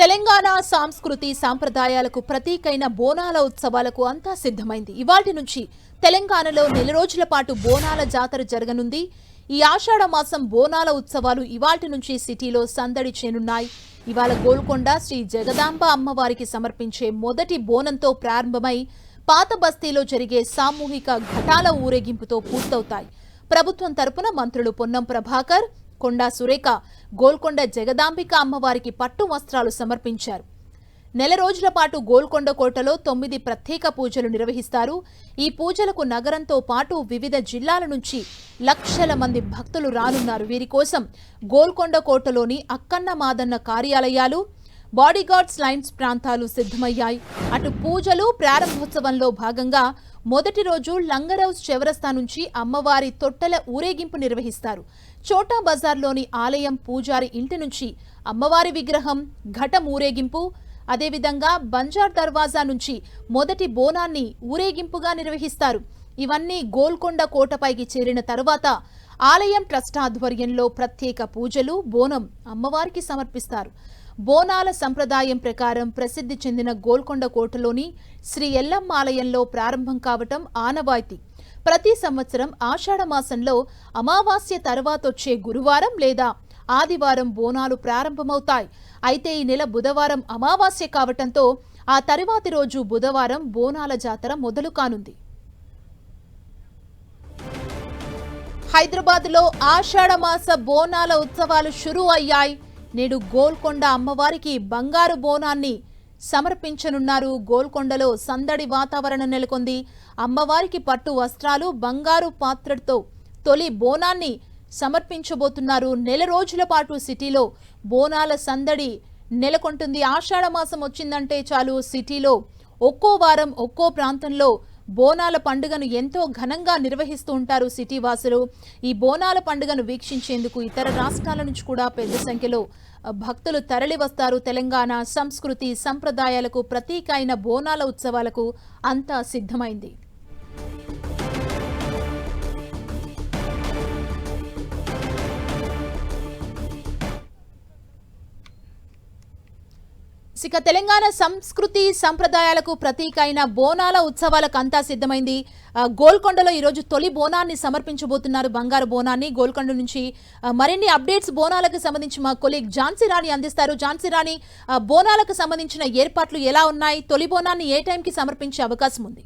తెలంగాణ సాంస్కృతి సాంప్రదాయాలకు ప్రతీకైన బోనాల ఉత్సవాలకు అంతా సిద్ధమైంది. ఇవాటి నుంచి తెలంగాణలో నెల రోజుల పాటు బోనాల జాతర జరగనుంది. ఈ ఆషాఢ మాసం బోనాల ఉత్సవాలు ఇవాటి నుంచి సిటీలో సందడి చేనున్నాయి ఇవాళ గోల్కొండ శ్రీ జగదాంబ అమ్మవారికి సమర్పించే మొదటి బోనంతో ప్రారంభమై పాత బస్తీలో జరిగే సామూహిక ఘటాల ఊరేగింపుతో పూర్తవుతాయి. ప్రభుత్వం తరపున మంత్రులు పొన్నం ప్రభాకర్ కొండా సురేఖ గోల్కొండ జగదాంబిక అమ్మవారికి పట్టు వస్త్రాలు సమర్పించారు. నెల రోజుల పాటు గోల్కొండ కోటలో తొమ్మిది ప్రత్యేక పూజలు నిర్వహిస్తారు. ఈ పూజలకు నగరంతో పాటు వివిధ జిల్లాల నుంచి లక్షల మంది భక్తులు రానున్నారు. వీరి కోసం గోల్కొండ కోటలోని అక్కన్న మాదన్న కార్యాలయాలు బాడీగార్డ్స్ లైన్స్ ప్రాంతాలు సిద్ధమయ్యాయి. అటు పూజలు ప్రారంభోత్సవంలో భాగంగా మొదటి రోజు లంగరౌస్ చివరస్తా నుంచి అమ్మవారి తొట్టెల ఊరేగింపు నిర్వహిస్తారు. చోటా బజార్లోని ఆలయం పూజారి ఇంటి నుంచి అమ్మవారి విగ్రహం ఘటం ఊరేగింపు అదేవిధంగా బంజార్ దర్వాజా నుంచి మొదటి బోనాన్ని ఊరేగింపుగా నిర్వహిస్తారు. ఇవన్నీ గోల్కొండ కోటపైకి చేరిన తరువాత ఆలయం ట్రస్ట్ ఆధ్వర్యంలో ప్రత్యేక పూజలు బోనం అమ్మవారికి సమర్పిస్తారు. బోనాల సంప్రదాయం ప్రకారం ప్రసిద్ధి చెందిన గోల్కొండ కోటలోని శ్రీ ఎల్లమ్మ ఆలయంలో ప్రారంభం కావటం ఆనవాయితీ. ప్రతి సంవత్సరం ఆషాఢ మాసంలో అమావాస్య తర్వాతొచ్చే గురువారం లేదా ఆదివారం బోనాలు ప్రారంభమవుతాయి. అయితే ఈ నెల బుధవారం అమావాస్య కావటంతో ఆ తరువాతి రోజు బుధవారం బోనాల జాతర మొదలు కానుంది. హైదరాబాద్లో ఆషాఢ మాస బోనాల ఉత్సవాలు షురూ అయ్యాయి. నేడు గోల్కొండ అమ్మవారికి బంగారు బోనాన్ని సమర్పించనున్నారు. గోల్కొండలో సందడి వాతావరణం నెలకొంది. అమ్మవారికి పట్టు వస్త్రాలు బంగారు పాత్రతో తొలి బోనాన్ని సమర్పించబోతున్నారు. నెల రోజుల పాటు సిటీలో బోనాల సందడి నెలకొంటుంది. ఆషాఢ మాసం వచ్చిందంటే చాలు సిటీలో ఒక్కో వారం ఒక్కో ప్రాంతంలో బోనాల పండుగను ఎంతో ఘనంగా నిర్వహిస్తూ ఉంటారు సిటీ వాసులు. ఈ బోనాల పండుగను వీక్షించేందుకు ఇతర రాష్ట్రాల నుంచి కూడా పెద్ద సంఖ్యలో భక్తులు తరలి వస్తారు. తెలంగాణ సంస్కృతి సంప్రదాయాలకు ప్రతీక అయిన బోనాల ఉత్సవాలకు అంతా సిద్ధమైంది. ఇక తెలంగాణ సంస్కృతి సంప్రదాయాలకు ప్రతీక అయిన బోనాల ఉత్సవాలకు అంతా సిద్ధమైంది గోల్కొండలో ఈరోజు తొలి బోనాన్ని సమర్పించబోతున్నారు బంగారు బోనాన్ని. గోల్కొండ నుంచి మరిన్ని అప్డేట్స్ బోనాలకు సంబంధించి మా కొలీగ్ ఝాన్సీ రాణి అందిస్తారు. ఝాన్సీ రాణి బోనాలకు సంబంధించిన ఏర్పాట్లు ఎలా ఉన్నాయి? తొలి బోనాన్ని ఏ టైంకి సమర్పించే అవకాశం ఉంది?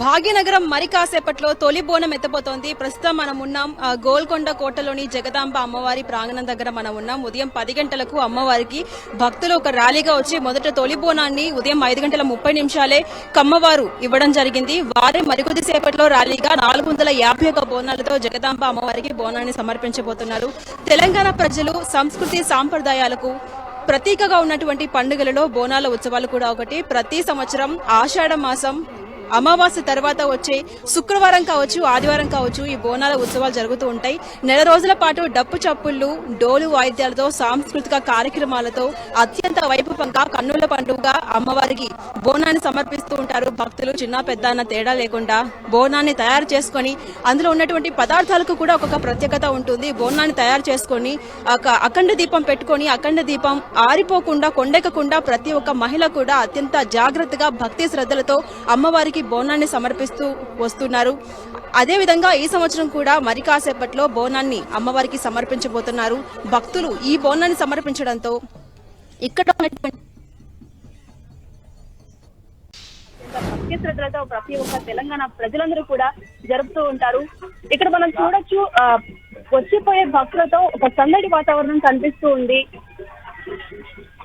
భాగ్యనగరం మరి కాసేపట్లో తొలి బోనం ఎత్తబోతోంది. ప్రస్తుతం మనం ఉన్నాం గోల్కొండ కోటలోని జగదాంబ అమ్మవారి ప్రాంగణం దగ్గర మనం ఉన్నాం. ఉదయం పది గంటలకు అమ్మవారికి భక్తులు ఒక ర్యాలీగా వచ్చి మొదట తొలి బోనాన్ని ఉదయం ఐదు గంటల ముప్పై నిమిషాలే కమ్మవారు ఇవ్వడం జరిగింది. వారే మరికొద్ది సేపట్లో ర్యాలీగా నాలుగు వందల యాభై ఒక బోనాలతో జగదాంబ అమ్మవారికి బోనాన్ని సమర్పించబోతున్నారు. తెలంగాణ ప్రజలు సంస్కృతి సాంప్రదాయాలకు ప్రతీకగా ఉన్నటువంటి పండుగలలో బోనాల ఉత్సవాలు కూడా ఒకటి. ప్రతి సంవత్సరం ఆషాఢ మాసం అమావాస్య తర్వాత వచ్చే శుక్రవారం కావచ్చు ఆదివారం కావచ్చు ఈ బోనాల ఉత్సవాలు జరుగుతూ ఉంటాయి. నెల రోజుల పాటు డప్పు చప్పుళ్ళు డోలు వాయిద్యాలతో సాంస్కృతిక కార్యక్రమాలతో అత్యంత వైభవంగా కన్నుల పండుగ అమ్మవారికి బోనాన్ని సమర్పిస్తూ ఉంటారు. భక్తులు చిన్న పెద్ద అన్న తేడా లేకుండా బోనాన్ని తయారు చేసుకొని అందులో ఉన్నటువంటి పదార్థాలకు కూడా ఒక్కొక్క ప్రత్యేకత ఉంటుంది. బోనాన్ని తయారు చేసుకొని ఒక అఖండ దీపం పెట్టుకొని అఖండ దీపం ఆరిపోకుండా కొండెక్కకుండా ప్రతి ఒక్క మహిళ కూడా అత్యంత జాగ్రత్తగా భక్తి శ్రద్ధలతో అమ్మవారికి బోనాన్ని సమర్పిస్తూ వస్తున్నారు. అదే విధంగా ఈ సంవత్సరం కూడా మరి కాసేపట్లో బోనాన్ని అమ్మవారికి సమర్పించబోతున్నారు. భక్తులు ఈ బోనాన్ని సమర్పించడంతో ఇక్కడ ఉన్నటువంటి శ్రద్ధలతో ప్రతి ఒక్క తెలంగాణ ప్రజలందరూ కూడా జరుపుతూ ఉంటారు. ఇక్కడ మనం చూడొచ్చు వచ్చిపోయే భక్తులతో ఒక సందడి వాతావరణం కనిపిస్తూ ఉంది.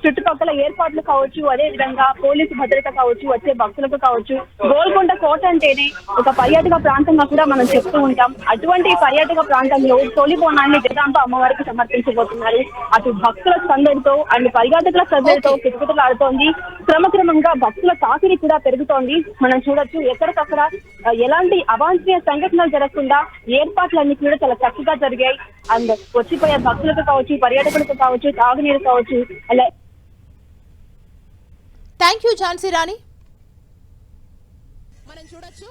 చుట్టుపక్కల ఏర్పాట్లు కావచ్చు అదే విధంగా పోలీసు భద్రత కావచ్చు వచ్చే భక్తులకు కావచ్చు గోల్కొండ కోట అంటేనే ఒక పర్యాటక ప్రాంతంగా కూడా మనం చెప్తూ ఉంటాం. అటువంటి పర్యాటక ప్రాంతంలో తొలి బోనాన్ని జగదాంబ అమ్మవారికి సమర్పించబోతున్నారు. అటు భక్తుల సందడితో అండ్ పర్యాటకుల సందడితో కిటకిటలాడుతోంది. క్రమక్రమంగా భక్తుల తాకిడి కూడా పెరుగుతోంది. మనం చూడొచ్చు ఎక్కడికక్కడ ఎలాంటి అవాంఛనీయ సంఘటనలు జరగకుండా ఏర్పాట్లన్నీ కూడా చాలా చక్కగా జరిగాయి. అండ్ వచ్చిపోయే భక్తులకు కావచ్చు పర్యాటకులకు కావచ్చు తాగునీరు కావచ్చు అలా థ్యాంక్ యూ ఝాన్సీ రాణి. మనం చూడొచ్చు.